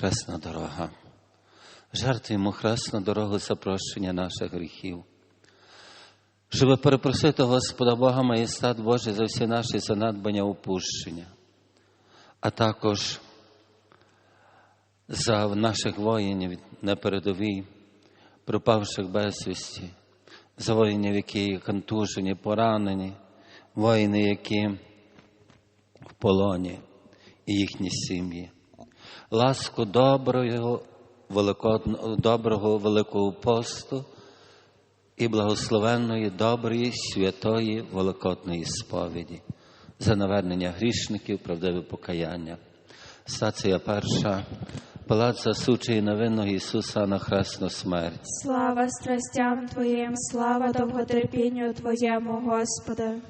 хресна дорога. Жертвуємо хресну дорогу за прощення наших гріхів. Щоб перепросити Господа Бога Маєстат Божий за всі наші занадбання упущення, а також за наших воїнів на передовій, пропавших безвісті, за воїнів, які контужені, поранені, воїни, які в полоні і їхні сім'ї. Ласку доброго, доброго великого посту і благословенної, доброї, святої великодної сповіді, за навернення грішників, правдиве покаяння. Стація перша. Палац засучує невинного Ісуса на хресну смерть. Слава страстям Твоїм, слава довготерпінню Твоєму, Господи.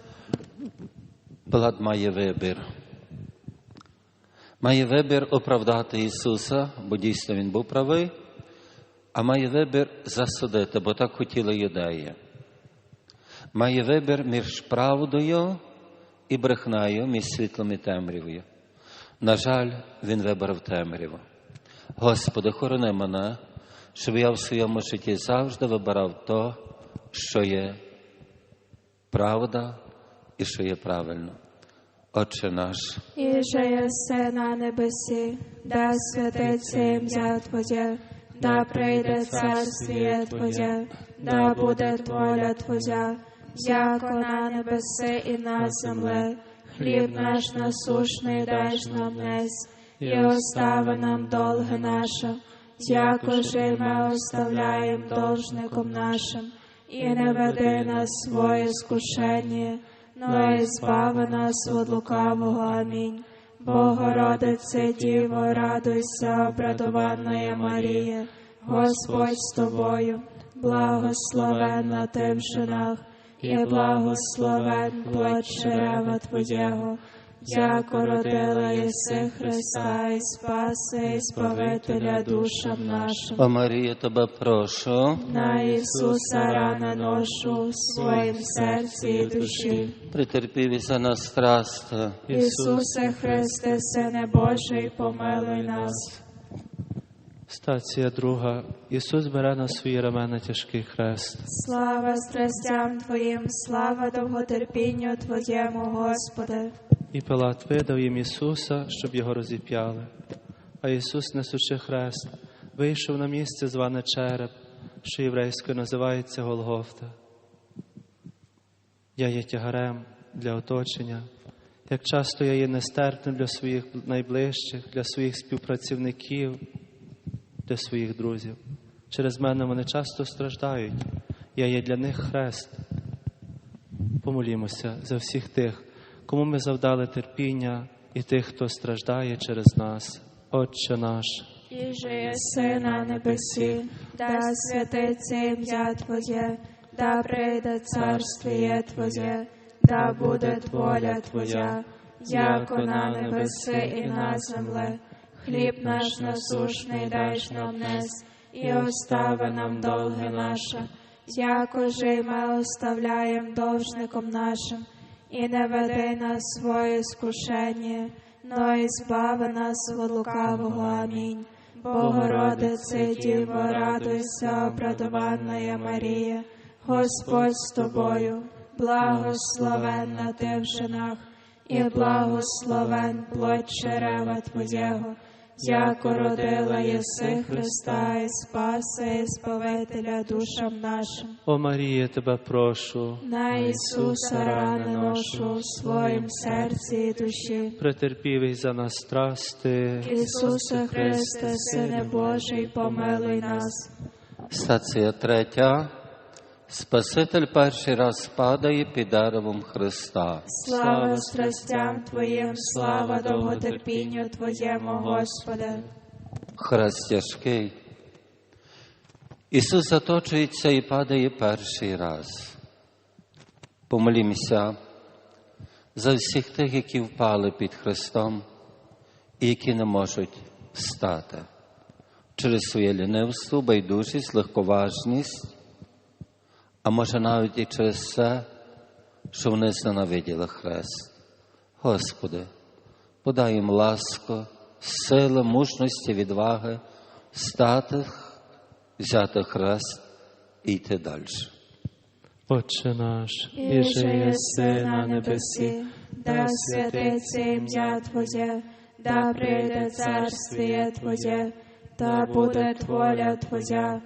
Пилат має вибір. Має вибір оправдати Ісуса, бо дійсно Він був правий, а має вибір засудити, бо так хотіли юдеї. Має вибір між правдою і брехнею, між світлом і темрявою. На жаль, він вибрав темряву. Господи, хорони мене, щоб я в своєму житті завжди вибирав то, що є правда і що є правильно. Отче наш, І же єси на небесі, да святиться ім'я Твоє, да прийде царствіє Твоє, да буде воля Твоя, яко на небеси і на землі. Хліб наш насушний дай ж нам днес, і остави нам долги наша, яко же ми оставляємо должником нашим, і не веди нас своє скушення, но і збави нас від лукавого. Амінь. Богородице, Діво, радуйся, обрадованная Марія, Господь з тобою, благословенна ти в жінах, і благословен плод чрева Твоєго, яко родила єси Христа і Спаси, і Спавителя душам нашим. о Марія, тебе прошу, На Ісуса рана ношу в своїм серці і душі. притерпів і за нас. Ісусе Христе, Сине Божий, помилуй нас. Стація друга. Ісус бере на свої рамена тяжкий хрест. Слава страстям Твоїм, слава довготерпінню Твоєму, Господи. І Пилат видав їм Ісуса, щоб його розіп'яли. А Ісус, несучи хрест, вийшов на місце, зване череп, що єврейською називається Голгофта. Я є тягарем для оточення, як часто я є нестерпним для своїх найближчих, для своїх співпрацівників, для своїх друзів. Через мене вони часто страждають. Я є для них хрест. Помолімося за всіх тих, кому ми завдали терпіння, і тих, хто страждає через нас. Отче наш, І же єси небесі, да святиться ім'я Твоє, да прийде царствіє Твоє, да буде воля Твоя, яко на небеси і на землі. Хліб наш насушний дай нам днес, і остави нам долги же й ми оставляєм должником нашим, і не веди нас в своє скушення, но і збави нас від лукавого. Амінь. Богородице, Діво, радуйся, обрадованная Марія, Господь з тобою, благословенна ти в жінах, і благословен плод чрева Твоєго, яко родила єси Христа і Спаси, і Спавителя душам нашим. о Марія, тебе прошу, На Ісуса рани ношу в своїм серці і душі. претерпівий за нас страсти, Ісусе Христе, Сине Божий, помилуй нас. Стація третя. Спаситель перший раз падає під деревом Христа. Слава страстям Твоїм, слава довготерпінню Твоєму, Господи. Хрест тяжкий. Ісус заточується і падає перший раз. Помолімося за всіх тих, які впали під Христом і які не можуть встати через своє лінивство, байдужість, легковажність, а може навіть і через це, що вони зненавиділи хрест. Господи, подай їм ласку сили, мужності, відваги, стати, взяти хрест і йти далі. Отче наш, І же єси на небесі, да святиться ім'я Твоє, да прийде царствіє Твоє, да буде воля Твоя,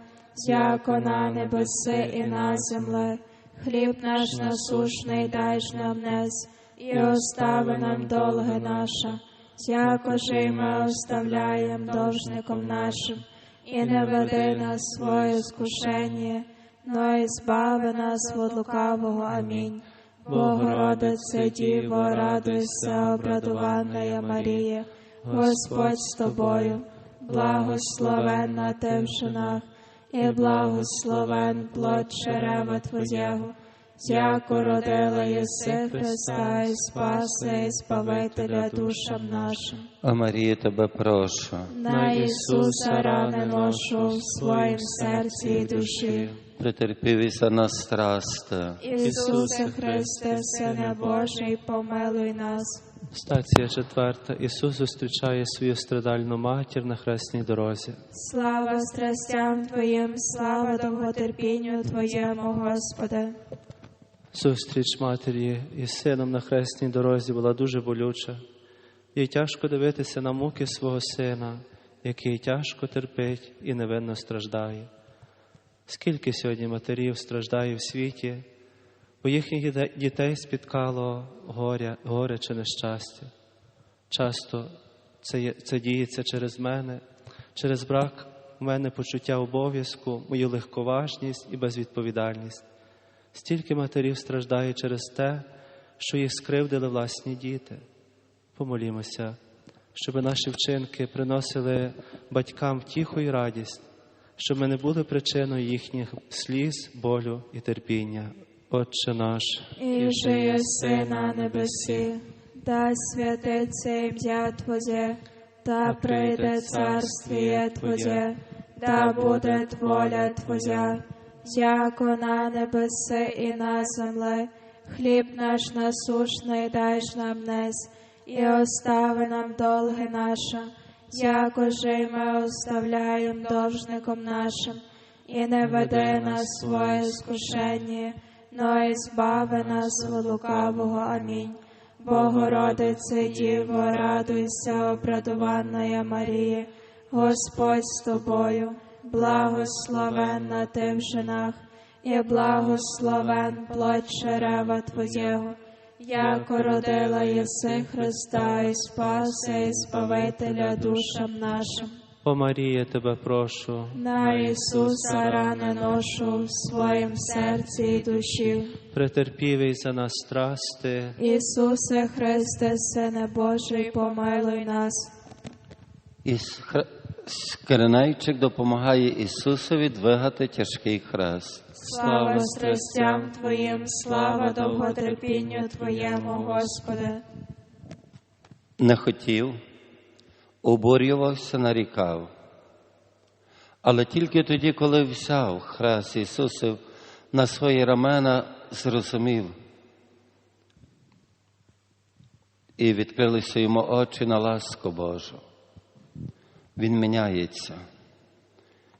яко на небеси і на земле. Хліб наш насушний дай ж нам нес, і остави нам долги наша, яко ж і ми оставляєм должником нашим, і не веди нас своє скушення, но і збави нас від лукавого. Амінь. Богородице Діво, радуйся, обрадувана Марія, Господь з тобою, благословенна ти в жінах, і благословен плод черева Твоєго, яко родила єси Христа і Спаса і Спавителя душам нашим. А Марія тебе прошу, На Ісуса рани ношу в своїм серці і душі. претерпівся на страсти. Ісусе Христе, Сине Божий, помилуй нас. Стація четверта. Ісус зустрічає свою страдальну матір на хресній дорозі. Слава страстям Твоїм, слава довготерпінню Твоєму, Господи. Зустріч матері із сином на хресній дорозі була дуже болюча. Їй тяжко дивитися на муки свого сина, який тяжко терпить і невинно страждає. Скільки сьогодні матерів страждає в світі, у їхніх дітей спіткало горя, горе чи нещастя. Часто це, є- це діється через мене, через брак у мене почуття обов'язку, мою легковажність і безвідповідальність. Стільки матерів страждає через те, що їх скривдили власні діти. Помолімося, щоб наші вчинки приносили батькам втіху і радість, щоб ми не були причиною їхніх сліз, болю і терпіння. Отче наш, І же єси на небесі, да святиться ім'я Твоє, да прийде царствіє Твоє, да буде воля Твоя, яко на небеси і на земле. Хліб наш насушний дай нам нес, і остави нам долги наша, яко же й ми оставляєм должником нашим, і не веди нас своє скушення, но і збави нас від лукавого. Амінь. Богородице Діво, радуйся, обрадувана Марія, Господь з тобою, благословенна ти в жінах, і благословен плод черева Твоєго, яко родила єси Христа і Спаса і Спавителя душам нашим. О Марія, тебе прошу, На Ісуса рани ношу в своїм серці і душі. претерпівий за нас страсти, Ісусе Христе, Сине Божий, помилуй нас. І Скринайчик допомагає Ісусові двигати тяжкий хрест. Слава страстям Твоїм, слава довготерпінню Твоєму, Господи. Не хотів, обурювався, нарікав. Але тільки тоді, коли взяв хрест Ісусів на свої рамена, зрозумів. І відкрилися йому очі на ласку Божу. Він міняється.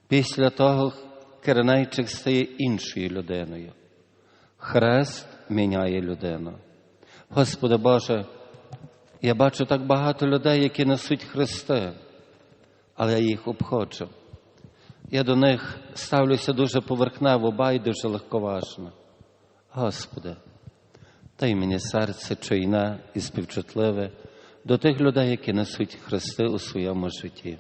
Після того Киринайчик стає іншою людиною. Хрест міняє людину. Господи Боже, я бачу так багато людей, які несуть хрести, але я їх обходжу. Я до них ставлюся дуже поверхнево, байдуже легковажно. Господи, дай мені серце чуйне і співчутливе до тих людей, які несуть хрести у своєму житті.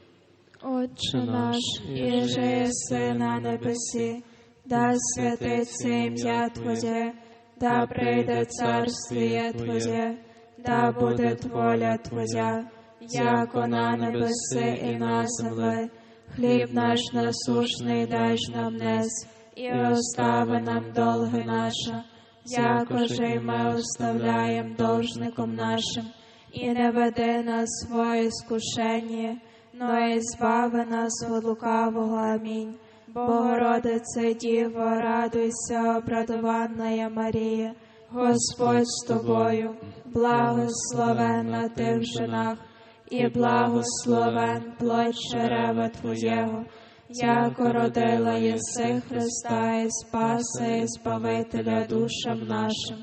Отче наш, і же єси на небесі, да святиться ім'я Твоє, да прийде царствіє Твоє, да буде воля Твоя, яко на небеси і на земле. Хліб наш насушний дай нам нес, і остави нам долги наша, яко же й ми оставляєм должником нашим, і не веди нас своє скушення, но і збави нас від лукавого. Амінь. Богородице Діво, радуйся, обрадувана Марія, Господь з тобою, благословенна ти в жінах, і благословен плод чрева Твоєго, яко родила єси Христа і Спаса і Збавителя душам нашим.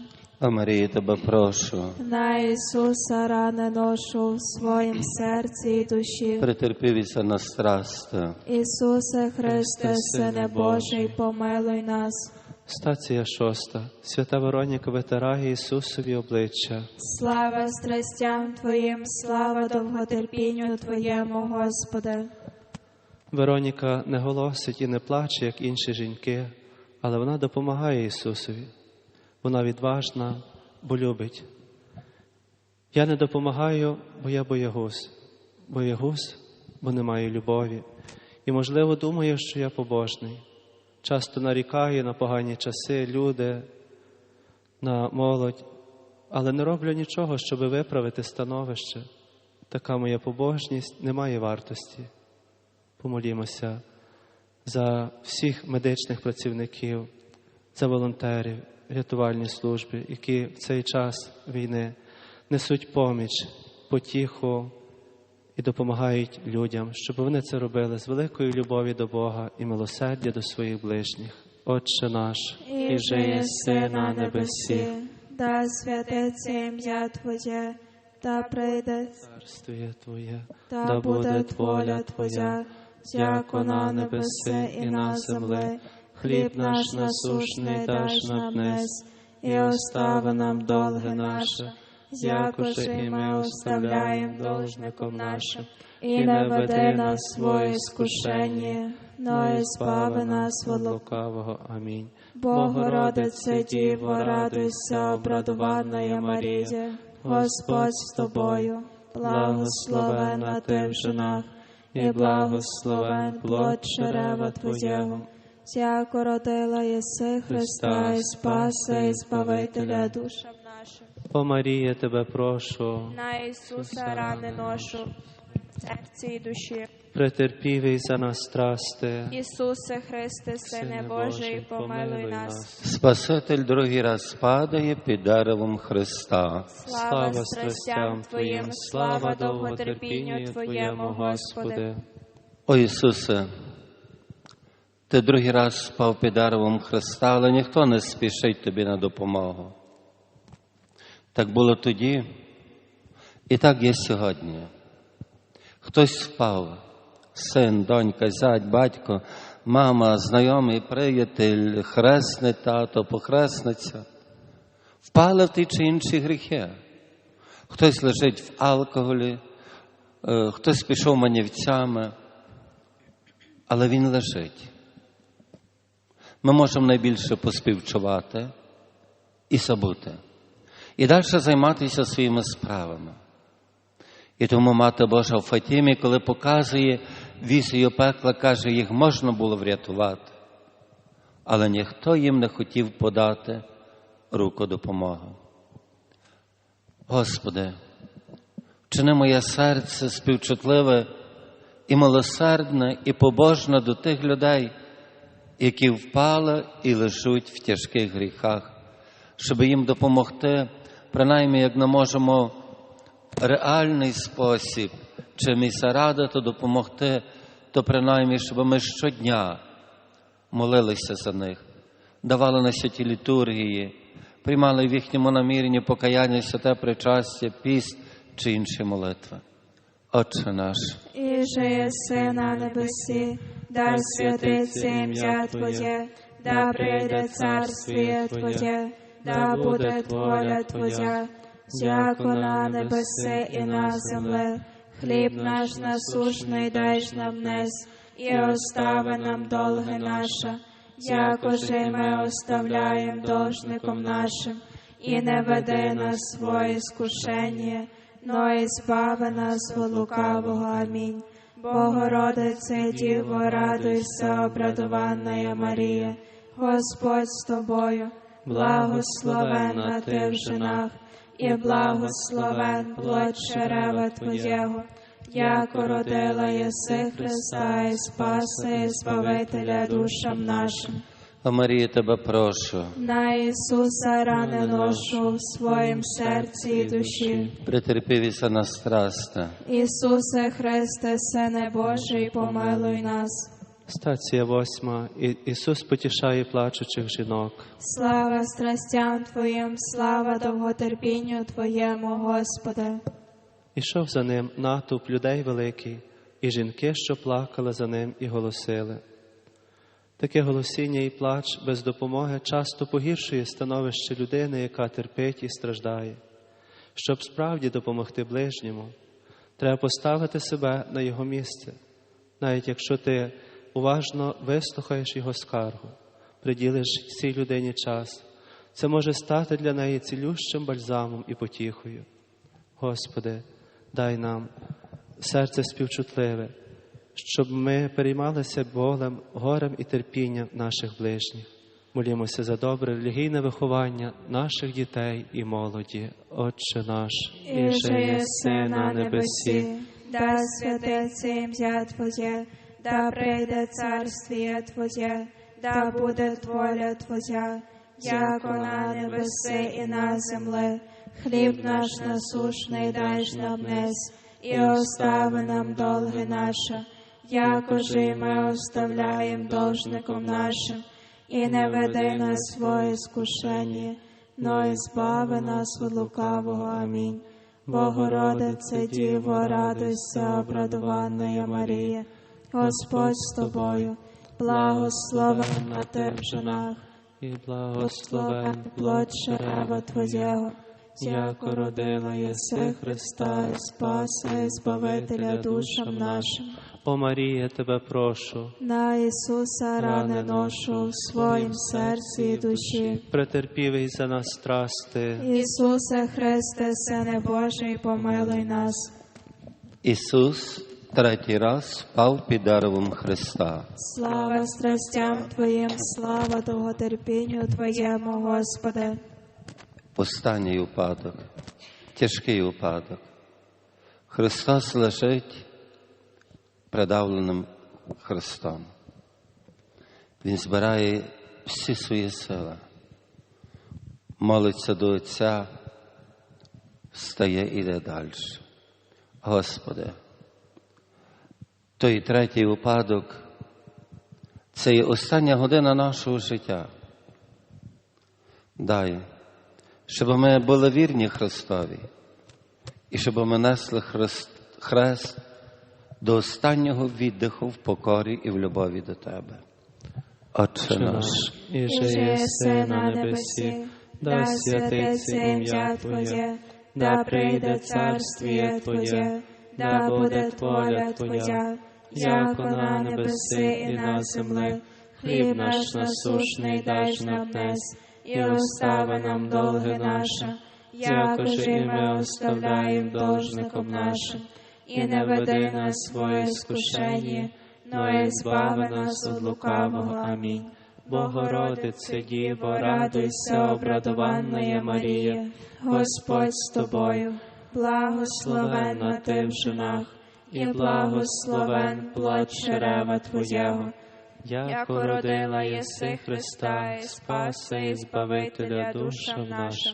А Марія, тебе прошу, На Ісуса рани ношу в своїм серці і душі. претерпівіся на страсти. Ісусе Христе, Сине Божий, помилуй нас. Стація шоста. Свята Вероніка витирає Ісусові обличчя. Слава страстям Твоїм, слава довготерпінню Твоєму, Господи. Вероніка не голосить і не плаче, як інші жінки, але вона допомагає Ісусові. Вона відважна, бо любить. Я не допомагаю, бо я боягуз. Боягуз, бо не маю любові. І, можливо, думаю, що я побожний. Часто нарікаю на погані часи, люди, на молодь, але не роблю нічого, щоб виправити становище. Така моя побожність не має вартості. Помолімося за всіх медичних працівників, за волонтерів, рятувальні служби, які в цей час війни несуть поміч, потіху і допомагають людям, щоб вони це робили з великою любові до Бога і милосердя до своїх ближніх. Отче наш, І єси на небесі, да святиться ім'я Твоє, да прийде, царствує Твоє, да буде воля Твоя, яко на небеси і на землі. Хліб наш насушний даж нам днес, і остави нам долги наші, якоже і ми оставляємо должником нашим, і не веди нас в своє скушення, но і збави нас від лукавого. Амінь. Богородице Діво, радуйся, обрадована Марія, Господь з тобою, благословена ти в жінах, і благословен плод чрева Твоєго. Яко родила єси Христа і Спаса і Збавителя душам нашим. О Марія, тебе прошу, На Ісуса рани ношу, серці і душі. претерпівий за нас страсти. Ісусе Христе, Сине Божий, помилуй нас. Спаситель другий раз падає під деревом Христа. Слава страстям Твоїм, слава довготерпінню Твоєму, Господи. О Ісусе, ти другий раз спав під деревом Христа, але ніхто не спішить тобі на допомогу. Так було тоді, і так є сьогодні. Хтось впав, син, донька, зять, батько, мама, знайомий, приятель, хресний тато, похресниця, впали в ті чи інші гріхи. Хтось лежить в алкоголі, е, хтось пішов манівцями, але він лежить. Ми можемо найбільше поспівчувати і забути, і далі займатися своїми справами. І тому Мати Божа в Фатімі, коли показує вісію пекла, каже, їх можна було врятувати, але ніхто їм не хотів подати руку допомоги. Господи, вчини моє серце співчутливе і милосердне, і побожне до тих людей, які впали і лежуть в тяжких гріхах, щоб їм допомогти, принаймні, як не можемо реальний спосіб, чимось зарадити, допомогти, то принаймні, щоб ми щодня молилися за них, давали на святі літургії, приймали в їхньому наміренні покаяння, святе причастя, піст чи інші молитви. Отче наш. І же єси на небесі, да святиться ім'я Твоє, да прийде царствіє Твоє, да буде воля Твоя, яко на небеси і на землі. Хліб наш насушний дай нам днес, і остави нам долги наша, якоже ми оставляємо должником нашим, і не веди нас своє скушення, но і збави нас від лукавого. Амінь. Богородице, Діво, радуйся, обрадована Марія, Господь з тобою, благословенна ти в жінах, і благословен плод чрева Твоєго, яко родила єси Христа і Спаси, і Збавителя душам нашим. О Марія, тебе прошу, На Ісуса рани ношу в своїм серці і душі. претерпівіся на страсне, Ісусе Христе, Сине Божий, помилуй нас. Стація восьма. Ісус потішає плачучих жінок. Слава страстям Твоїм, слава довготерпінню Твоєму, Господи. Ішов за ним натовп людей великий, і жінки, що плакали за ним, і голосили. Таке голосіння і плач без допомоги часто погіршує становище людини, яка терпить і страждає. Щоб справді допомогти ближньому, треба поставити себе на його місце, навіть якщо ти уважно вислухаєш його скаргу, приділиш цій людині час, це може стати для неї цілющим бальзамом і потіхою. Господи, дай нам серце співчутливе, щоб ми переймалися болем, горем і терпінням наших ближніх. Молімося за добре релігійне виховання наших дітей і молоді. Отче наш, І же єси на небесі, да святиться ім'я Твоє, да прийде царствіє Твоє, да буде воля Твоя, як на небеси і на землі. Хліб наш насушний дай нам днес, і остави нам долги наші, якоже і ми оставляємо должником нашим, і не веди нас своє скушення, но і збави нас від лукавого. Амінь. Богородице Діво, радуйся, обрадованная Марія, Господь з тобою, благословенна ти в жінах, і благословен благословен плод чрева Твоєго, яко родила єси Христа, і Спаса і Збавителя душам нашим. О Марія, тебе прошу, На Ісуса рани ношу в своїм серці і душі. претерпівий за нас страсти, Ісусе Христе, Сине Божий, помилуй нас. Ісус третій раз впав під деревом Христа. Слава страстям Твоїм, слава довготерпінню Твоєму, Господи. Останній упадок, тяжкий упадок. Христос лежить придавленим Христом. Він збирає всі свої сили, молиться до Отця, встає і йде далі. Господи, той третій упадок це є остання година нашого життя. Дай, щоб ми були вірні Христові і щоб ми несли хрест, хрест до останнього віддиху в покорі і в любові до Тебе. Отче наш, і же єси єси на небесі, да святиться ім'я Твоє, да прийде царствіє Твоє, да буде воля Твоя, яко на небеси і на землі. Хліб наш насушний дай нам днес, і остави нам долги наші, якоже і ми оставляємо должником нашим, і не веди нас своє скушення, но і збави нас від лукавого. Амінь. Богородице, Діво, радуйся, обрадованная Марія, Господь з тобою, благословенна ти в жінах, і благословен плод чрева Твоєго. яко родила єси Христа, і Спаса і Збавителя душам нашим.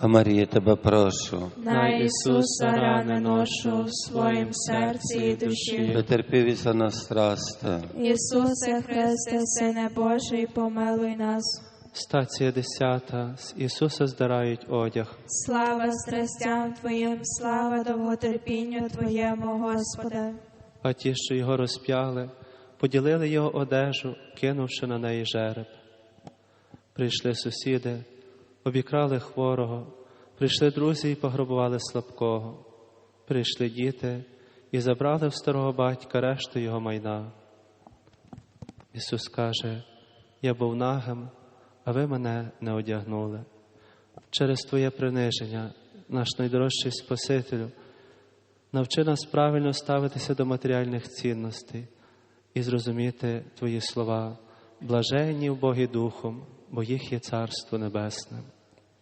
а Марія, тебе прошу, На Ісуса рани ношу в своїм серці і душі. претерпівіся на страсти, Ісусе Христе, Сине Божий, помилуй нас. Стація десята. З Ісуса здирають одяг. Слава страстям Твоїм, слава довготерпінню Твоєму, Господи. А ті, що його розп'яли, поділили його одежу, кинувши на неї жереб. Прийшли сусіди, обікрали хворого, прийшли друзі і пограбували слабкого. Прийшли діти і забрали в старого батька решту його майна. Ісус каже: Я був нагим, а ви мене не одягнули. Через Твоє приниження, наш найдорожчий Спасителю, навчи нас правильно ставитися до матеріальних цінностей і зрозуміти Твої слова, блаженні в Богі Духом, бо їх є Царство Небесне.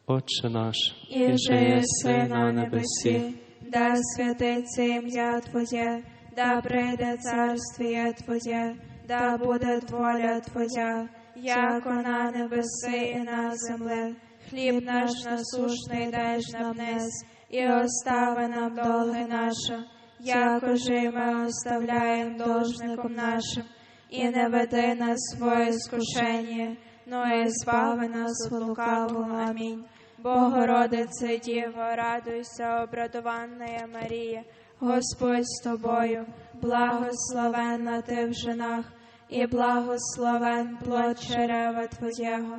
Отче наш, І же єси на небесі, да святиться ім'я Твоє, да прийде царствіє Твоє, да буде воля Твоя, яко на небеси і на земле. Хліб наш насушний дай ж нам днес, і остави нам долги наша, яко же й ми оставляємо должником нашим, і не веди нас своє скушення, но і збави нас лукавого. Амінь. Богородице Діво, радуйся, обрадованная Марія, Господь з тобою, благословенна ти в женах, і благословен плод чрева Твоєго,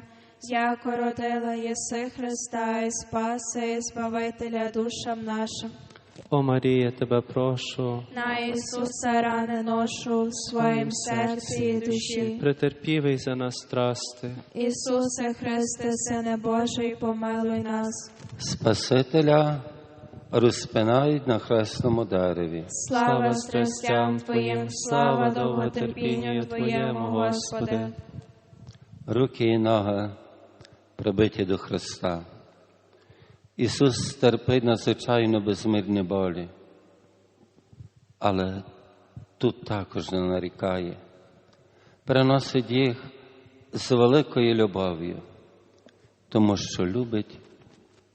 яко родила єси Христа, і Спаса, і Збавителя душам нашим. О Марія, тебе прошу, На Ісуса рани ношу в своїм серці і душі. претерпівий за нас страсти, Ісусе Христе, Сине Божий, помилуй нас. Спасителя розпинають на хресному дереві. Слава страстям Твоїм, слава довготерпінню Твоєму, Господи. руки і ноги прибиті до Христа. Ісус терпить надзвичайно безмірні болі, але тут також не нарікає, переносить їх з великою любов'ю, тому що любить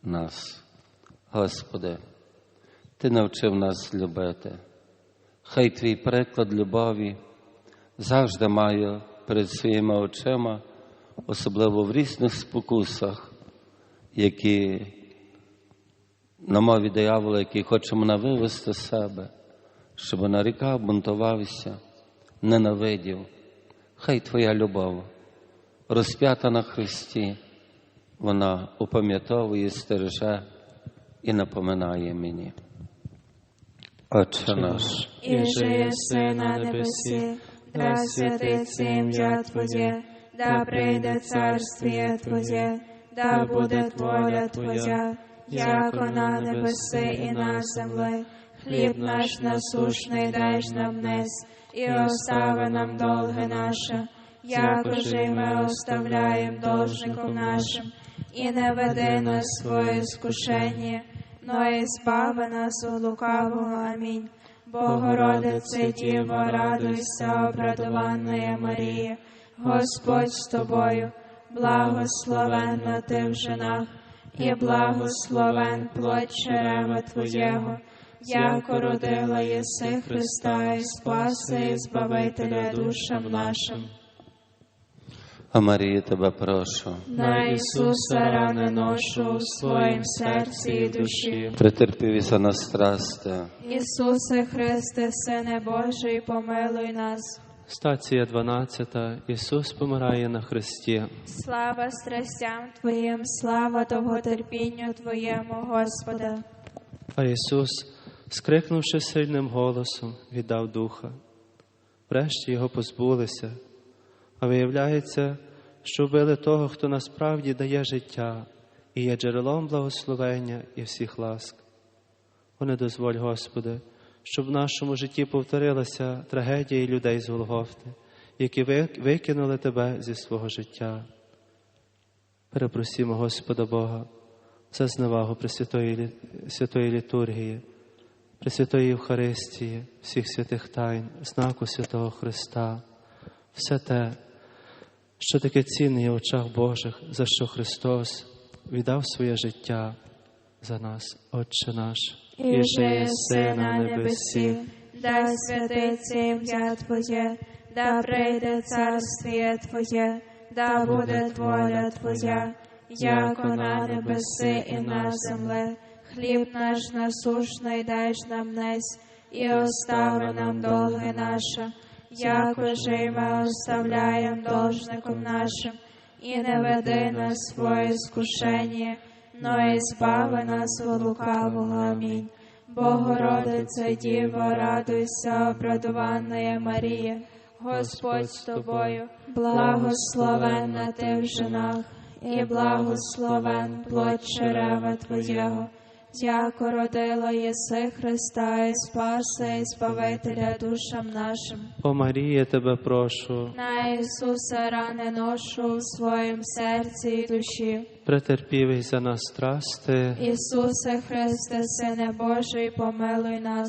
нас. Господи, Ти навчив нас любити. Хай твій приклад любові завжди має перед своїми очима, особливо в різних спокусах, які на мові диявола, які хочемо навивести з себе, щоб нарікав, бунтувався, ненавидів. Хай Твоя любов, розп'ята на Христі, вона упам'ятовує, стереже і напоминає мені. Отче наш. І же на небесі, да святиться ім'я Твоє, да прийде царствіє Твоє, да буде воля Твоя, яко на небеси і на землі. Хліб наш насушний дай нам днес, і остави нам долги наші, яко же ми оставляємо должником нашим, і не веди нас своє скушення, но і збави нас у лукавого. Амінь. Богородице Діво, радуйся, обрадованная Марія, Господь з тобою, благословенна ти в женах, і благословен плод чрева Твоєго, яко родила єси Христа і Спаса і Збавителя душам нашим. А Марія, тебе прошу. На Ісуса рани ношу в своїм серці і душі. Претерпівся на страсти. Ісусе Христе, Сине Божий, помилуй нас. Стація 12. Ісус помирає на хресті. Слава страстям Твоїм, слава довготерпінню Твоєму, Господи. А Ісус, скрикнувши сильним голосом, віддав духа. Врешті його позбулися, а виявляється, що вбили того, хто насправді дає життя і є джерелом благословення і всіх ласк. О, не дозволь, Господи, щоб в нашому житті повторилася трагедія людей з Голгофти, які викинули Тебе зі свого життя. Перепросімо Господа Бога за зневагу Пресвятої, Святої літургії, Пресвятої Євхаристії, всіх святих тайн, знаку Святого Христа, все те, що таке цінне є в очах Божих, за що Христос віддав своє життя за нас, Отче наш, І же єси на небесі, да святиться ім'я Твоє, да прийде царствіє Твоє, да буде воля Твоя, яко на небеси і на землі. Хліб наш насушний дай нам днес, і остави нам долги наші, яко же й ми оставляємо должником нашим, і не веди нас в своє скушення, но і збави нас від лукавого. Амінь. Богородице Діво, радуйся, обрадованная Марія, Господь з тобою, благословенна ти в женах, і благословен плод чрева Твоєго, яко родила єси Христа і Спаса і Спавителя душам нашим. О Марія, тебе прошу, На Ісуса рани ношу в своїм серці і душі. претерпівий за нас страсти, Ісусе Христе, Сине Божий, помилуй нас.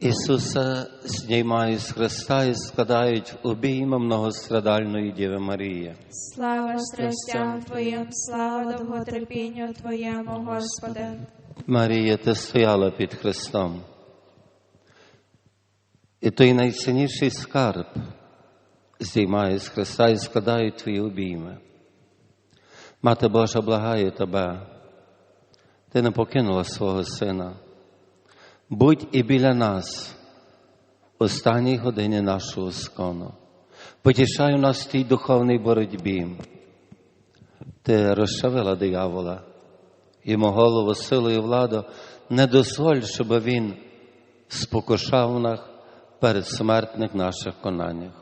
Ісуса знімають з Христа і складають в обійми многострадальної Діви Марії. Слава страстям Твоїм, слава довготерпінню Твоєму, Господи. Марія, ти стояла під Христом. І той найцінніший скарб здіймає з Христа і складає твої обійми. Мати Божа благає тебе. Ти не покинула свого сина. Будь і біля нас в останній годині нашого скону. Потішай нас в тій духовній боротьбі. Ти розчавила диявола, йому голову, силу і владу, не дозволь, щоб він спокушав нас перед смертних наших конаннях.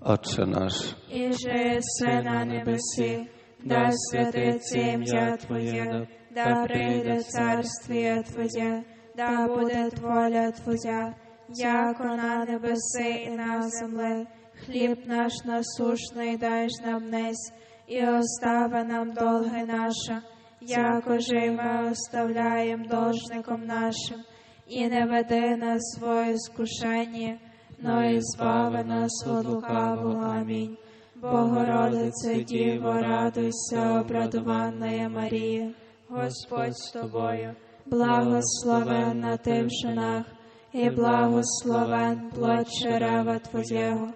Отче наш, І же все на небесі, да святиться ім'я Твоє, да прийде царствіє Твоє, да буде воля Твоя, яко на небеси і на землі. Хліб наш насушний дай нам днесь, і остави нам долги наша, яко же ми оставляєм должником нашим, і не веди нас своє скушення, но і збави нас від лукавого. Амінь. Богородице Діво, радуйся, обрадованная Марія, Господь з тобою, благословенна ти в женах, і благословен плод чрева Твоєго,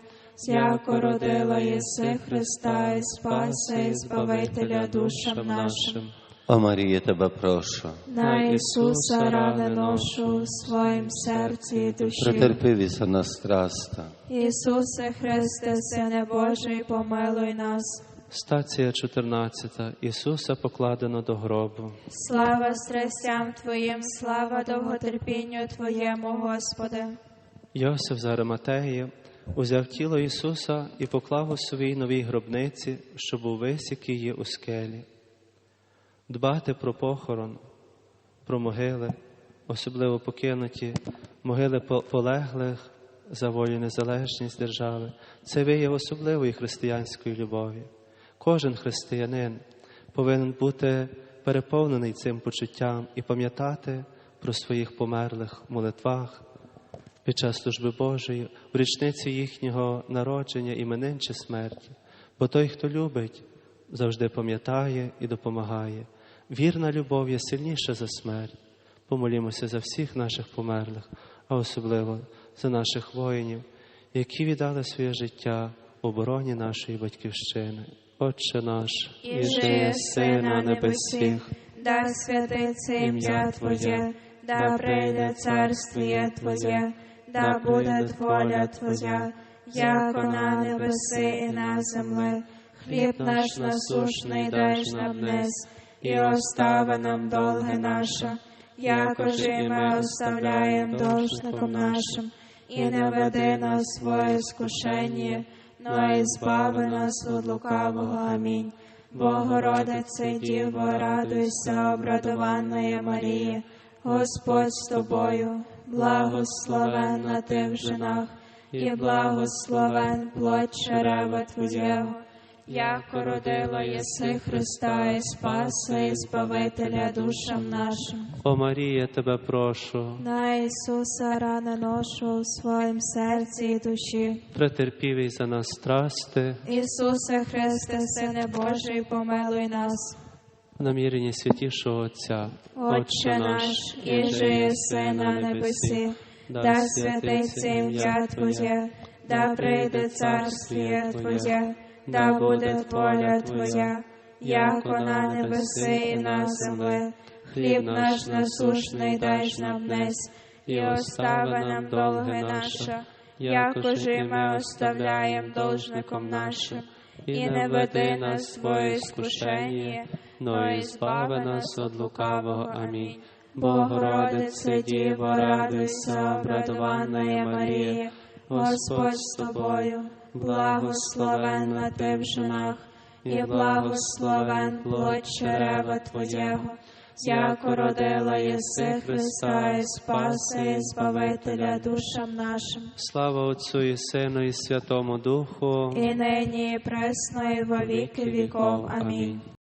яко родила єси Христа і Спаса і Збавителя душам нашим. о Марія, тебе прошу, На Ісуса рани ношу у своїм серці і душі. претерпивіся на страста. Ісусе Христе, Сине Божий, помилуй нас. Стація 14. Ісуса покладено до гробу. Слава страстям Твоїм, слава довготерпінню Твоєму, Господи. Йосиф з Ариматеї узяв тіло Ісуса і поклав у своїй новій гробниці, що був висік її у скелі. Дбати про похорон, про могили, особливо покинуті, могили полеглих за волю незалежність держави, це вияв особливої християнської любові. Кожен християнин повинен бути переповнений цим почуттям і пам'ятати про своїх померлих молитвах, під час служби Божої, в річниці їхнього народження, іменин чи смерті. Бо той, хто любить, завжди пам'ятає і допомагає. Вірна любов є сильніша за смерть. Помолімося за всіх наших померлих, а особливо за наших воїнів, які віддали своє життя в обороні нашої батьківщини. Отче наш, І же єси на небесі, да святиться ім'я Твоє, да прийде царствіє Твоє, да буде воля Твоя, яко на небеси і на землі. Хліб наш насушний дай нам днес, і остави нам долги наша, яко ж і ми оставляєм должником нашим, і не веди нас своє скушення, но і збави нас від лукавого. Амінь. Богородице Діво, радуйся, обрадованная Марія, Господь з тобою, благословенна ти в женах, і благословен плод чрева Твоєго, яко родила єси Христа і Спаса і Збавителя душам нашим. О Марія, тебе прошу, На Ісуса рана ношу у своїм серці і душі. претерпівий за нас страсти, Ісусе Христе, Сине Божий, помилуй нас. в наміренні святішого Отця. Отче наш, і єси на небесі, да святиться ім'я Твоє, да прийде царствіє Твоє, да буде воля Твоя, яко на небеси і на землі. Хліб наш насушний дай нам днес, і остави нам долги наша, яко ж і ми оставляєм должником нашим, і не веди нас своє скушення, но і збави нас від лукавого. Амінь. Богородице Діво, радуйся, обрадованная Марія, Господь з тобою, благословенна ти в жінах, і благословен плод чрева Твоєго, яко родила єси Христа і Спаса і Збавителя душам нашим, Слава Отцю і Сину і Святому Духу. і нині і пресно, і во віки віков. Амінь.